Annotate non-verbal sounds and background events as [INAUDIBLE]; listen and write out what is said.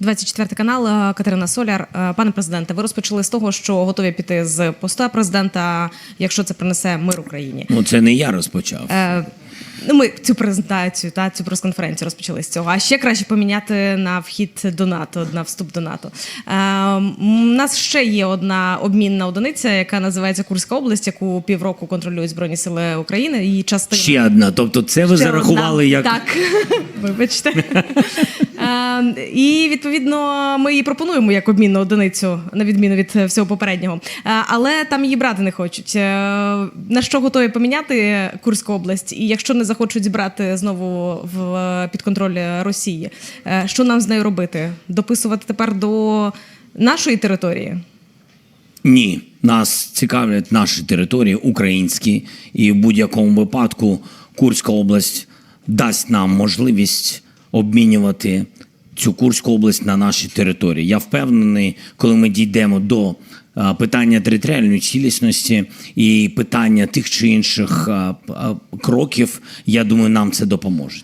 24 канал е, Катерина Соляр. Е, Пане президенте, ви розпочали з того, що готові піти з поста президента, якщо це принесе мир Україні. Ну, це не я розпочав. Е, Ну, ми цю презентацію та цю прес-конференцію розпочали з цього. А ще краще поміняти на вхід до НАТО, на вступ до НАТО. Е, у нас ще є одна обмінна одиниця, яка називається Курська область, яку півроку контролюють Збройні Сили України. Її частина Ще одна. Тобто, це ви Ще зарахували одна. як так. [LAUGHS] Вибачте. [LAUGHS] Е, І відповідно ми її пропонуємо як обмінну одиницю, на відміну від е, всього попереднього. Е, Але там її брати не хочуть. Е, На що готові поміняти Курську область? І якщо не захочуть брати знову в під контроль Росії, що нам з нею робити? Дописувати тепер до нашої території? ні. Нас цікавлять наші території українські, і в будь-якому випадку Курська область дасть нам можливість обмінювати цю Курську область на наші території. Я впевнений, коли ми дійдемо до питання територіальної цілісності і питання тих чи інших кроків, я думаю, нам це допоможе.